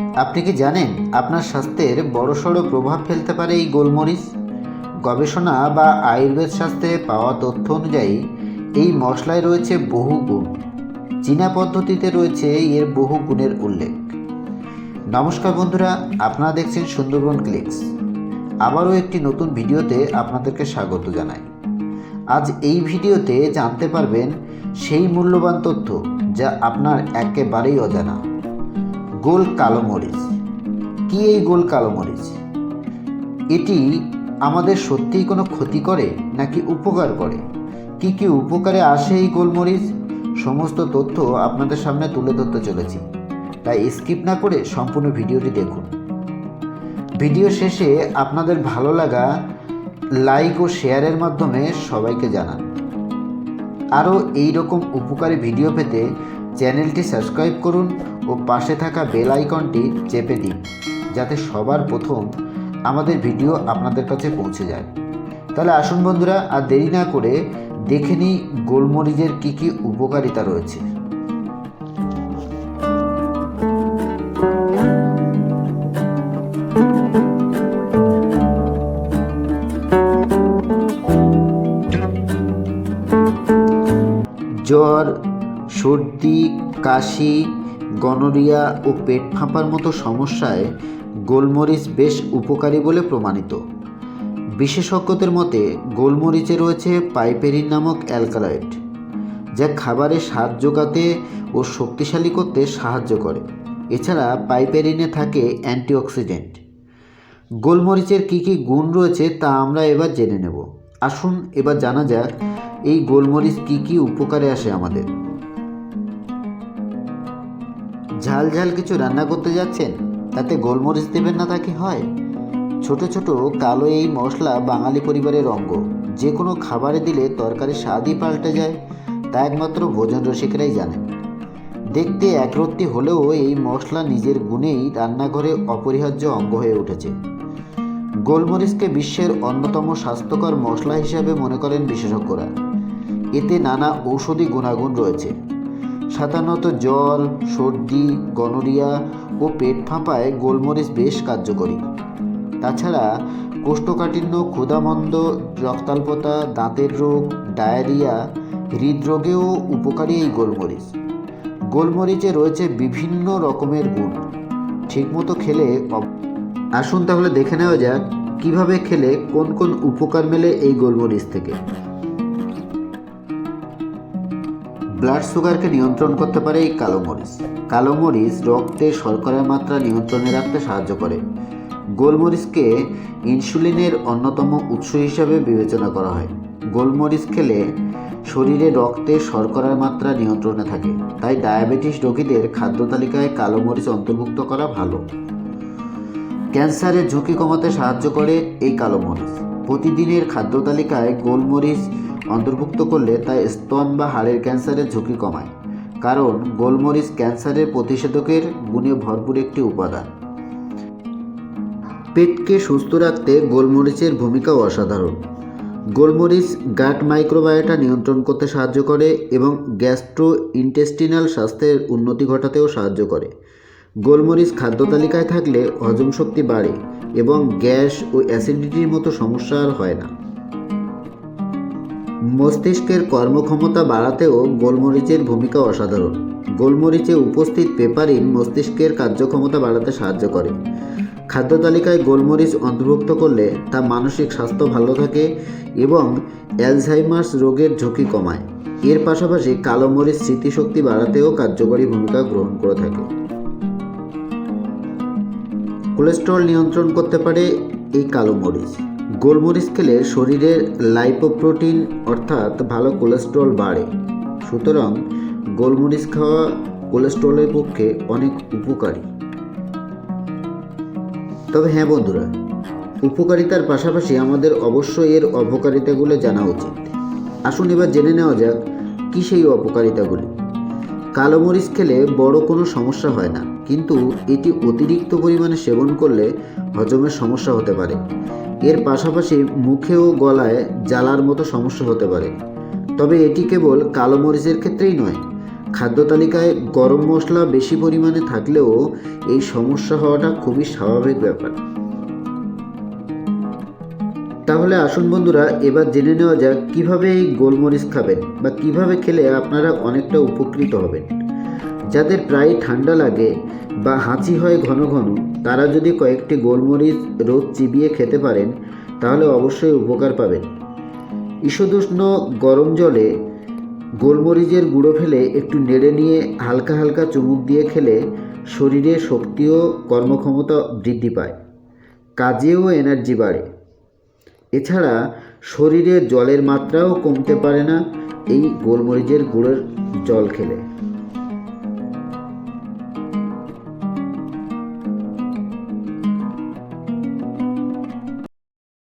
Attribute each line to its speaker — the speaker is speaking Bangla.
Speaker 1: আপনি কি জানেন আপনার স্বাস্থ্যের বড়সড় প্রভাব ফেলতে পারে এই গোলমরিচ? গবেষণা বা আয়ুর্বেদ শাস্ত্রে পাওয়া তথ্য অনুযায়ী, এই মশলায় রয়েছে বহু গুণ। চীনা পদ্ধতিতে রয়েছে এর বহু গুণের উল্লেখ। নমস্কার বন্ধুরা, আপনারা দেখছেন সুন্দরবন ক্লিক্স। আবারও একটি নতুন ভিডিওতে আপনাদেরকে স্বাগত জানাই। আজ এই ভিডিওতে জানতে পারবেন সেই মূল্যবান তথ্য যা আপনার একেবারেই অজানা। গোল কালো মরিচ। কী এই গোল কালো মরিচ? এটি আমাদের সত্যিই কোনো ক্ষতি করে নাকি উপকার করে? কি কি উপকারে আসে এই গোলমরিচ সমস্ত তথ্য আপনাদের সামনে তুলে ধরতে চলেছি। তাই স্কিপ না করে সম্পূর্ণ ভিডিওটি দেখুন। ভিডিও শেষে আপনাদের ভালো লাগা লাইক ও শেয়ারের মাধ্যমে সবাইকে জানান। আরও এই রকম উপকারী ভিডিও পেতে চ্যানেলটি সাবস্ক্রাইব করুন ও পাশে থাকা বেল আইকনটি চেপে দিন, যাতে সবার প্রথম আমাদের ভিডিও আপনাদের কাছে পৌঁছে যায়। তাহলে আসুন বন্ধুরা, আর দেরি না করে দেখে নিই গোলমরিচের কী কী উপকারিতা রয়েছে। জ্বর, সর্দি, কাশি গনোরিয়া ও পেট ফাঁপার মতো সমস্যায় গোলমরিচ বেশ উপকারী বলে প্রমাণিত। বিশেষজ্ঞদের মতে, গোলমরিচে রয়েছে পাইপেরিন নামক অ্যালকালয়েড, যা খাবারে স্বাদ যোগাতে ও শক্তিশালী করতে সাহায্য করে। এছাড়া পাইপেরিনে থাকে অ্যান্টিঅক্সিডেন্ট। গোলমরিচের কী কী গুণ রয়েছে তা আমরা এবার জেনে নেব। আসুন এবার জানা যাক, এই গোলমরিচ কী কী উপকারে আসে আমাদের। ঝাল ঝাল কিছু রান্না করতে যাচ্ছেন? তাতে গোলমরিচ দেবেন না তা কি হয়? ছোট ছোট কালো এই মশলা বাঙালি পরিবারের অঙ্গ। যে কোনো খাবারে দিলে তরকারি স্বাদই পাল্টে যায়। তা একমাত্র ভোজন রসিকরাই জানেন। দেখতে একরত্তি হলেও এই মশলা নিজের গুণেই রান্নাঘরে অপরিহার্য অঙ্গ হয়ে উঠেছে। গোলমরিচকে বিশ্বের অন্যতম স্বাস্থ্যকর মশলা হিসাবে মনে করেন বিশেষজ্ঞরা। এতে নানা ঔষধি গুণাগুণ রয়েছে। সাধারণত জল, সর্দি, গনোরিয়া ও পেট ফাঁপায় গোলমরিচ বেশ কার্যকরী। তাছাড়া কোষ্ঠকাঠিন্য, ক্ষুধামন্দ, রক্তাল্পতা, দাঁতের রোগ, ডায়রিয়া, হৃদরোগেও উপকারী এই গোলমরিচ। গোলমরিচে রয়েছে বিভিন্ন রকমের গুণ। ঠিকমতো খেলে আসুন তাহলে দেখে নেওয়া যাক কীভাবে খেলে কোন কোন উপকার মেলে এই গোলমরিচ থেকে। ব্লাড সুগারকে নিয়ন্ত্রণ করতে পারে এই কালো মরিচ। কালো মরিচ রক্তে শর্করার মাত্রা নিয়ন্ত্রণে রাখতে সাহায্য করে। গোলমরিচকে ইনসুলিনের অন্যতম উৎস হিসাবে বিবেচনা করা হয়। গোলমরিচ খেলে শরীরে রক্তে শর্করার মাত্রা নিয়ন্ত্রণে থাকে, তাই ডায়াবেটিস রোগীদের খাদ্য তালিকায় কালো মরিচ অন্তর্ভুক্ত করা ভালো। ক্যান্সারের ঝুঁকি কমাতে সাহায্য করে এই কালো মরিচ। প্রতিদিনের খাদ্য তালিকায় গোলমরিচ অন্তর্ভুক্ত করলে তা স্তন বা হাড়ের ক্যান্সারের ঝুঁকি কমায়। কারণ গোলমরিচ ক্যান্সারের প্রতিষেধকের গুণে ভরপুর একটি উপাদান। পেটকে সুস্থ রাখতে গোলমরিচের ভূমিকাও অসাধারণ। গোলমরিচ গাট মাইক্রোবায়োটা নিয়ন্ত্রণ করতে সাহায্য করে এবং গ্যাস্ট্রো ইন্টেস্টিনাল স্বাস্থ্যের উন্নতি ঘটাতেও সাহায্য করে। গোলমরিচ খাদ্য তালিকায় থাকলে হজম শক্তি বাড়ে এবং গ্যাস ও অ্যাসিডিটির মতো সমস্যা আর হয় না। মস্তিষ্কের কর্মক্ষমতা বাড়াতেও গোলমরিচের ভূমিকা অসাধারণ। গোলমরিচে উপস্থিত পেপারিন মস্তিষ্কের কার্যক্ষমতা বাড়াতে সাহায্য করে। খাদ্য তালিকায় গোলমরিচ অন্তর্ভুক্ত করলে তা মানসিক স্বাস্থ্য ভালো থাকে এবং অ্যালঝাইমার্স রোগের ঝুঁকি কমায়। এর পাশাপাশি কালো মরিচ স্মৃতিশক্তি বাড়াতেও কার্যকরী ভূমিকা গ্রহণ করে থাকে। কোলেস্টেরল নিয়ন্ত্রণ করতে পারে এই কালো মরিচ। গোলমরিচ খেলে শরীরের লাইপোপ্রোটিন, অর্থাৎ ভালো কোলেস্ট্রল বাড়ে। সুতরাং গোলমরিচ খাওয়া কোলেস্ট্রলের পক্ষে অনেক উপকারী। তবে হ্যাঁ বন্ধুরা, উপকারিতার পাশাপাশি আমাদের অবশ্যই এর অপকারিতাগুলো জানা উচিত। আসুন এবার জেনে নেওয়া যাক কী সেই অপকারিতাগুলি। কালো মরিচ খেলে বড় কোনো সমস্যা হয় না, কিন্তু এটি অতিরিক্ত পরিমাণে সেবন করলে হজমের সমস্যা হতে পারে। এর পাশাপাশি মুখে ও গলায় জ্বালার মতো সমস্যা হতে পারে। তবে এটি কেবল কালো মরিচের ক্ষেত্রেই নয়, খাদ্য তালিকায় গরম মশলা বেশি পরিমাণে থাকলেও এই সমস্যা হওয়াটা খুবই স্বাভাবিক ব্যাপার। তাহলে আসুন বন্ধুরা, এবার জেনে নেওয়া যাক কীভাবে এই গোলমরিচ খাবেন বা কীভাবে খেলে আপনারা অনেকটা উপকৃত হবেন। যাদের প্রায় ঠান্ডা লাগে বা হাঁচি হয় ঘন ঘন তারা যদি কয়েকটি গোলমরিচ রোদ চিবিয়ে খেতে পারেন, তাহলে অবশ্যই উপকার পাবেন। ঈষদুষ্ণ গরম জলে গোলমরিচের গুঁড়ো ফেলে একটু নেড়ে নিয়ে হালকা হালকা চুমুক দিয়ে খেলে শরীরে শক্তি ও কর্মক্ষমতা বৃদ্ধি পায় কাজেও এনার্জি বাড়ে। এছাড়া শরীরে জলের মাত্রাও কমতে পারে না এই গোলমরিচের গুঁড়োর জল খেলে।